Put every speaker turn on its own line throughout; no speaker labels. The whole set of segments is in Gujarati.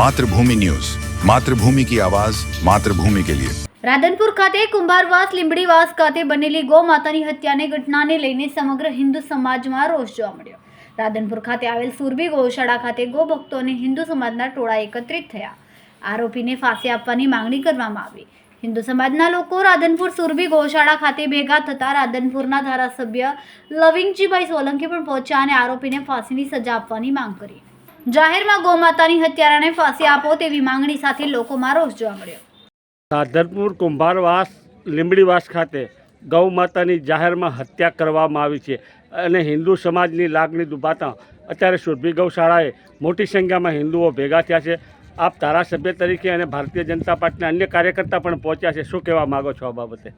માતૃભૂમિ ન્યૂઝ. માતૃભૂમિ કી આવાજ, માતૃભૂમિ કે લિયે.
રાધનપુર ખાતે કુંભારવાસ લીંબડીવાસ ખાતે બનેલી ગૌ હત્યાની ઘટનાને લઈને સમગ્ર હિન્દુ સમાજમાં રોષ જોવા મળ્યો. રાધનપુર ખાતે આવેલ સુરભી ગૌશાળા ખાતે ગૌભક્તો અને હિન્દુ સમાજના ટોળા એકત્રિત થયા. આરોપીને ફાંસી આપવાની માંગણી કરવામાં આવી. હિન્દુ સમાજના લોકો રાધનપુર સુરભી ગૌશાળા ખાતે ભેગા થતા રાધનપુરના ધારાસભ્ય લવિંગજીભાઈ સોલંકી પણ પહોંચ્યા અને આરોપીને ફાંસીની સજા આપવાની માંગ કરી. જાહેરમાં ગૌમાતાની હત્યારાને ફાંસી આપો તેવી માંગણી સાથે લોકોમાં રોષ જોવા મળ્યો.
સાધરપુર કુંભારવાસ લીંબડીવાસ ખાતે ગૌ માતાની જાહેરમાં હત્યા કરવામાં આવી છે અને હિન્દુ સમાજની લાગણી દુભાતા અત્યારે સુરભી ગૌશાળાએ મોટી સંખ્યામાં હિન્દુઓ ભેગા થયા છે. આપ ધારાસભ્ય તરીકે અને ભારતીય જનતા પાર્ટીના અન્ય કાર્યકર્તા પણ પહોંચ્યા છે. શું કહેવા માગો છો આ બાબતે?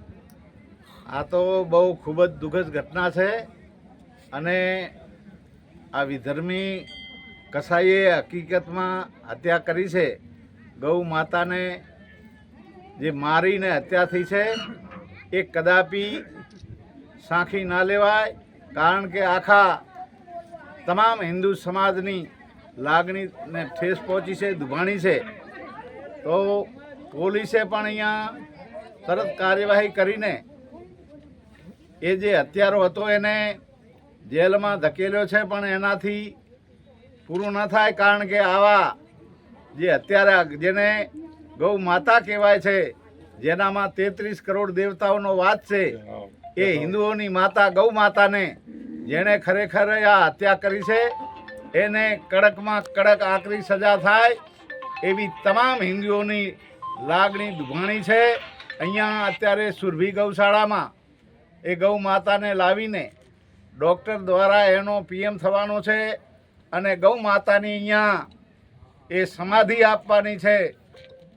આ તો બહુ ખૂબ જ દુઃખદ ઘટના છે અને આ વિધર્મી કસાઈએ હકીકતમાં હત્યા કરી છે. ગૌ માતાને જે મારીને હત્યા થઈ છે, એ કદાપી સાંખી ના લેવાય, કારણ કે આખા તમામ હિન્દુ સમાજની લાગણીને ઠેસ પહોંચી છે, દુભાણી છે. તો પોલીસે પણ અહીંયા તરત કાર્યવાહી કરીને એ જે હત્યારો હતો એને જેલમાં ધકેલ્યો છે, પણ એનાથી પૂરું ન થાય કારણ કે આવા જે અત્યારે જેને ગૌ માતા કહેવાય છે જેનામાં તેત્રીસ કરોડ દેવતાઓનો વાસ છે એ હિન્દુઓની માતા ગૌ માતાને જેણે ખરેખર આ હત્યા કરી છે એને કડકમાં કડક આકરી સજા થાય એવી તમામ હિન્દુઓની લાગણી દુભાણી છે. અહીંયા અત્યારે સુરભી ગૌશાળામાં એ ગૌ માતાને લાવીને ડૉક્ટર દ્વારા એનો પીએમ થવાનો છે. અને ગૌ માતાની અહીંયા એ સમાધિ આપવાની છે.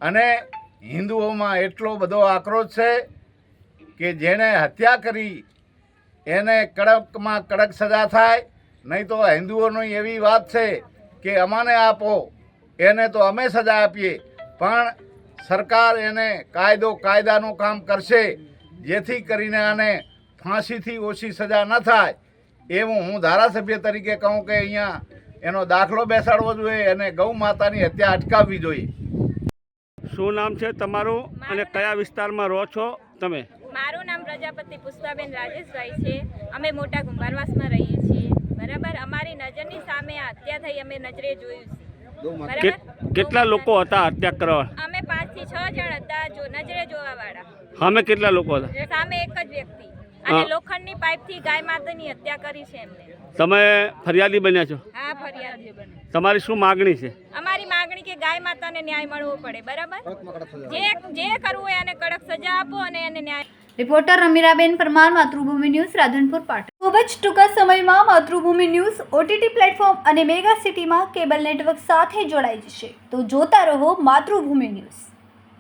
અને હિન્દુઓમાં એટલો બધો આક્રોશ છે કે જેણે હત્યા કરી, એને કડકમાં કડક સજા થાય. નહીં તો હિન્દુઓની એવી વાત છે કે અમાને આપો, એને તો અમે સજા આપીએ. પણ સરકાર એને કાયદો કાયદાનું કામ કરશે, જેથી કરીને આને ફાંસીથી ઓછી સજા ન થાય. એવું હું ધારાસભ્ય તરીકે કહું કે અહીંયા એનો દાખલો બેસાડવો જોઈએ અને ગૌ માતાની હત્યા અટકાવવી જોઈએ.
શું નામ છે તમારું અને કયા વિસ્તારમાં રહો છો તમે?
મારું નામ પ્રજાપતિ પુષ્પાબેન રાજેશભાઈ છે. અમે મોટા કુંભારવાસમાં રહીએ છીએ. બરાબર અમારી નજરની સામે આ હત્યા થઈ અમે નજરે જોયું છે.
કેટલા લોકો હતા હત્યા કરવા?
અમે પાંચથી છ જણ હતા જો નજરે જોવા વાળા
અમે કેટલા લોકો હતા?
સામે એક જ વ્યક્તિ. અને લોખંડની પાઇપથી ગાય માતાની હત્યા કરી છે એમને.
તમે ફરિયાદી બન્યા છો?
હા ફરિયાદ
તમારી શું માગણી છે?
અમારી માગણી કે ગાય માતાને ન્યાય મળવો પડે બરાબર? જે જે કરવું હોય એને કડક સજા આપો અને એને ન્યાય.
Reporter Ramiraben Parmar Matrubhumi news Radhanpur Patan. ખૂબ જ ટૂંકા સમયમાં માતૃભૂમિ ન્યૂઝ ઓટીટી પ્લેટફોર્મ અને મેગા સિટીમાં કેબલ નેટવર્ક સાથે જોડાઈ જશે. તો જોતા રહો માતૃભૂમિ ન્યૂઝ.